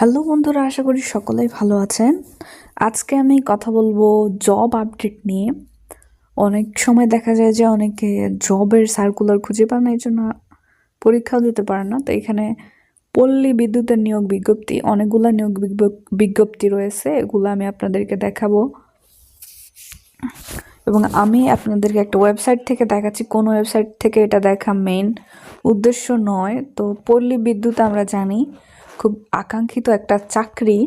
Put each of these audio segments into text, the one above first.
Hello বন্ধুরা, আশা করি সকলেই ভালো আছেন। আজকে আমি কথা বলব জব আপডেট নিয়ে। অনেক সময় দেখা যায় যে অনেকে জবের সার্কুলার খুঁজে পান এই জন্য পরীক্ষাও দিতে পারে না। তো এখানে পল্লী বিদ্যুতের নিয়োগ বিজ্ঞপ্তি, অনেকগুলো নিয়োগ বিজ্ঞপ- বিজ্ঞপ্তি রয়েছে, এগুলো আমি আপনাদেরকে দেখাবো। এবং আমি আপনাদেরকে একটা ওয়েবসাইট থেকে দেখাচ্ছি। কোন ওয়েবসাইট থেকে এটা দেখা মেইন উদ্দেশ্য নয়। তো পল্লী বিদ্যুৎ আমরা জানি। খুব আকাঙ্ক্ষিত একটা চাকরি,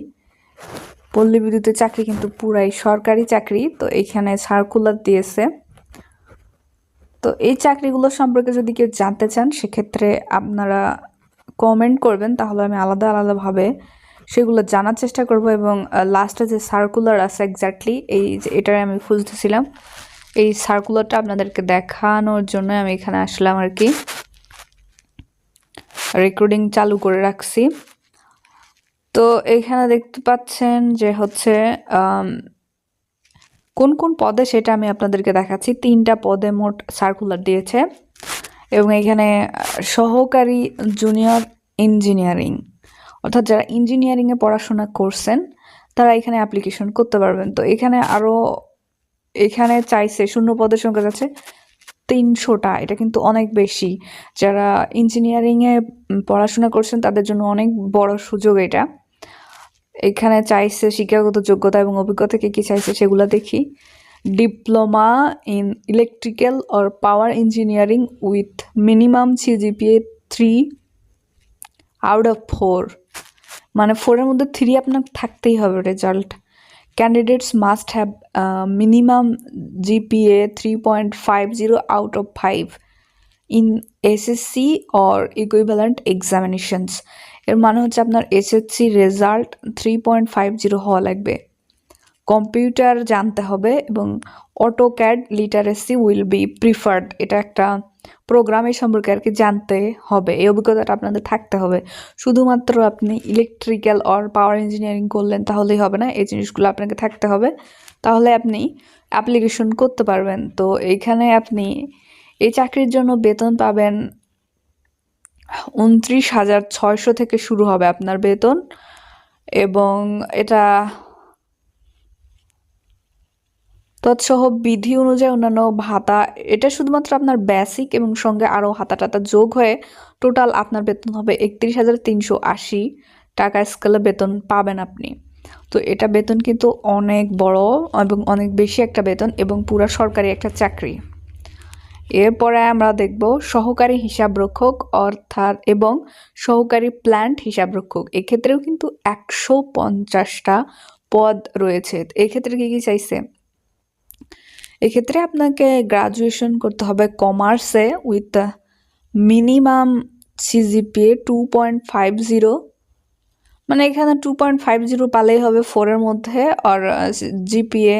পল্লী বিদ্যুতের চাকরি কিন্তু পুরাই সরকারি চাকরি, তো এখানে সার্কুলার দিয়েছে। তো এই চাকরিগুলো সম্পর্কে যদি কেউ জানতে চান, সেক্ষেত্রে আপনারা কমেন্ট করবেন, তাহলে আমি আলাদা আলাদাভাবে সেগুলো জানার চেষ্টা করব এবং লাস্টে যে সার্কুলার আছে এক্স্যাক্টলি এই যে এটার আমি খুঁজতেছিলাম। এই সার্কুলারটা আপনাদেরকে দেখানোর জন্য আমি এখানে আসলাম আর কি। রেকর্ডিং চালু করে রাখছি। তো এখানে দেখতে পাচ্ছেন যে হচ্ছে কোন কোন পদে সেটা আমি আপনাদেরকে দেখাচ্ছি। তিনটা পদে মোট সার্কুলার দিয়েছে এবং এখানে সহকারী জুনিয়র ইঞ্জিনিয়ারিং অর্থাৎ যারা ইঞ্জিনিয়ারিংয়ে পড়াশোনা করছেন, তারা এখানে অ্যাপ্লিকেশন করতে পারবেন। তো এখানে আরও এখানে চাইছে, শূন্য পদের সংখ্যা যাচ্ছে তিনশোটা। এটা কিন্তু অনেক বেশি। যারা ইঞ্জিনিয়ারিংয়ে পড়াশোনা করছেন, তাদের জন্য অনেক বড় সুযোগ এটা। এখানে চাইছে শিক্ষাগত যোগ্যতা এবং অভিজ্ঞতা কি কি চাইছে সেগুলো দেখি। Diploma in electrical or power engineering with minimum CGPA three out of four মানে ফোরের মধ্যে থ্রি আপনার থাকতেই হবে result candidates must have minimum GPA three point five zero out of five in SSC or equivalent examinations এর মানে হচ্ছে আপনার SSC result three point five zero হওয়া লাগবে। কম্পিউটার জানতে হবে এবং auto CAD literacy will be preferred এটা একটা প্রোগ্রামের সম্পর্কে আর কি জানতে হবে। এই অভিজ্ঞতাটা আপনাদের থাকতে হবে। শুধুমাত্র আপনি ইলেকট্রিক্যাল অর পাওয়ার ইঞ্জিনিয়ারিং করলেন তাহলেই হবে না। এই জিনিসগুলো আপনাকে থাকতে হবে। তাহলে আপনি অ্যাপ্লিকেশন করতে পারবেন। তো এইখানে আপনি এই চাকরির জন্য বেতন পাবেন উনত্রিশ হাজার ছয়শো থেকে শুরু হবে আপনার বেতন। এবং এটা তৎসহ বিধি অনুযায়ী অন্যান্য ভাতা, এটা শুধুমাত্র আপনার বেসিক এবং সঙ্গে আরও হাতা টাতা যোগ হয়ে টোটাল আপনার বেতন হবে একত্রিশ হাজার তিনশো আশি টাকা স্কেলে বেতন পাবেন আপনি। তো এটা বেতন কিন্তু অনেক বড় এবং অনেক বেশি একটা বেতন এবং পুরা সরকারি একটা চাকরি। এরপরে আমরা দেখব সহকারী হিসাবরক্ষক অর্থাৎ এবং সহকারী প্ল্যান্ট হিসাবরক্ষক। এক্ষেত্রেও কিন্তু একশো পঞ্চাশটা পদ রয়েছে। এক্ষেত্রে কি কি চাইছে? এক্ষেত্রে আপনাকে গ্রাজুয়েশন করতে হবে কমার্সে with minimum CGPA two point five zero মানে এখানে টু পয়েন্ট ফাইভ জিরো পালেই হবে ফোরের মধ্যে আর জিপিএ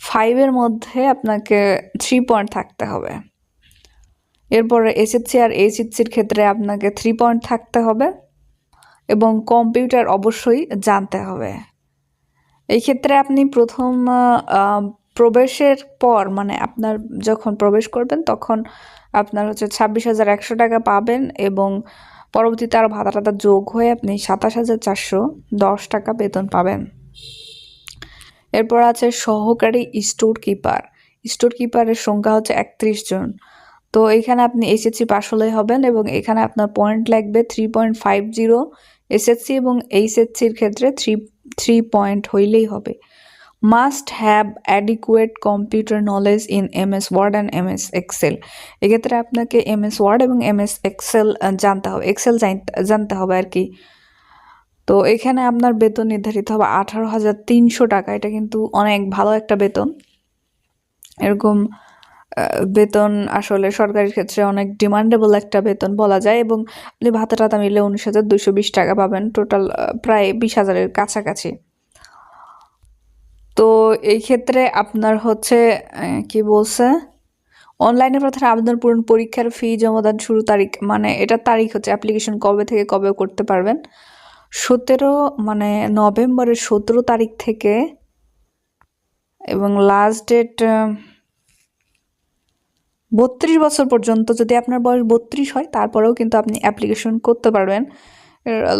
ফাইভের মধ্যে আপনাকে থ্রি পয়েন্ট থাকতে হবে। এরপরে এসএসসি আর এইচএসসির ক্ষেত্রে আপনাকে থ্রি পয়েন্ট থাকতে হবে এবং কম্পিউটার অবশ্যই জানতে হবে। এই ক্ষেত্রে আপনি প্রথম প্রবেশের পর মানে আপনার যখন প্রবেশ করবেন, তখন আপনার হচ্ছে ছাব্বিশ হাজার একশো টাকা পাবেন এবং পরবর্তীতে আরও ভাতা টাতা যোগ হয়ে আপনি সাতাশ হাজার চারশো দশ টাকা বেতন পাবেন। এরপর আছে সহকারী স্টোর কিপার স্টোর কিপারের সংখ্যা হচ্ছে একত্রিশ জন। তো এখানে আপনি এসএসসি পাস হলেই হবেন এবং এখানে আপনার পয়েন্ট লাগবে three point five zero SSC এবং এইচএসসির ক্ষেত্রে থ্রি থ্রি পয়েন্ট হইলেই হবে। Must have adequate computer knowledge in M S Word and M S Excel এক্ষেত্রে আপনাকে এম এস ওয়ার্ড এবং এম এস এক্সেল জানতে হবে এক্সেল জানতে হবে আর কি। তো এখানে আপনার বেতন নির্ধারিত হবে আঠারো হাজার তিনশো টাকা। এটা কিন্তু অনেক ভালো একটা বেতন। এরকম বেতন আসলে সরকারি ক্ষেত্রে অনেক ডিমান্ডেবল একটা বেতন বলা যায় এবং আপনি ভাতা টাতা মিলে উনিশ হাজার দুশো বিশ টাকা পাবেন। টোটাল প্রায় বিশ হাজারের কাছাকাছি। তো এই ক্ষেত্রে আপনার হচ্ছে কি বলছে? অনলাইনে প্রথমে আবেদন পূরণ পরীক্ষার ফি জমাদান শুরু তারিখ মানে এটা তারিখ হচ্ছে অ্যাপ্লিকেশন কবে থেকে কবে করতে পারবেন। সতেরো মানে নভেম্বরের সতেরো তারিখ থেকে এবং লাস্ট ডেট বত্রিশ বছর পর্যন্ত যদি আপনার বয়স বত্রিশ হয়, তারপরেও কিন্তু আপনি অ্যাপ্লিকেশন করতে পারবেন।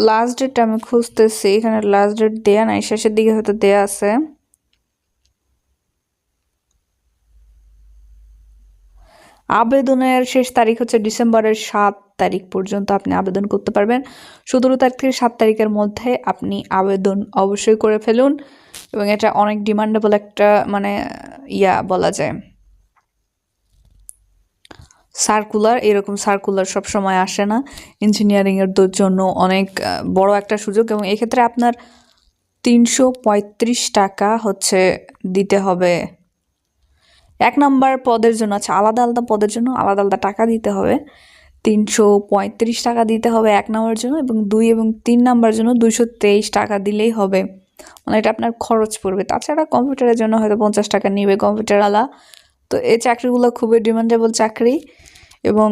লাস্ট ডেটটা আমি খুঁজতেছি, এখানে লাস্ট ডেট দেয়া নাই, শেষের দিকে হয়তো দেয়া আছে। আবেদনের শেষ তারিখ হচ্ছে ডিসেম্বরের সাত তারিখ পর্যন্ত আপনি আবেদন করতে পারবেন। সতেরো তারিখ থেকে সাত তারিখের মধ্যে আপনি আবেদন অবশ্যই করে ফেলুন এবং এটা অনেক ডিমান্ডেবল একটা মানে ইয়া বলা যায়। সার্কুলার, এরকম সার্কুলার সব সময় আসে না। ইঞ্জিনিয়ারিংয়ের জন্য অনেক বড় একটা সুযোগ এবং এক্ষেত্রে আপনার তিনশো পঁয়ত্রিশ টাকা হচ্ছে দিতে হবে। এক নাম্বার পদের জন্য আচ্ছা আলাদা আলাদা পদের জন্য আলাদা আলাদা টাকা দিতে হবে। তিনশো পঁয়ত্রিশ টাকা দিতে হবে এক নাম্বার জন্য এবং দুই এবং তিন নাম্বার জন্য দুইশো তেইশ টাকা দিলেই হবে। মানে এটা আপনার খরচ পড়বে। তাছাড়া কম্পিউটারের জন্য হয়তো পঞ্চাশ টাকা নেবে, কম্পিউটারওয়ালা। তো এই চাকরিগুলো খুবই ডিমান্ডেবল চাকরি এবং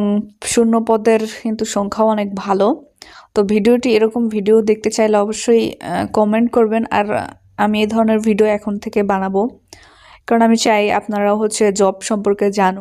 শূন্য পদের কিন্তু সংখ্যাও অনেক ভালো। তো ভিডিওটি এরকম ভিডিও দেখতে চাইলে অবশ্যই কমেন্ট করবেন আর আমি এই ধরনের ভিডিও এখন থেকে বানাবো। কারণ আমি চাই আপনারা হচ্ছে জব সম্পর্কে জানুন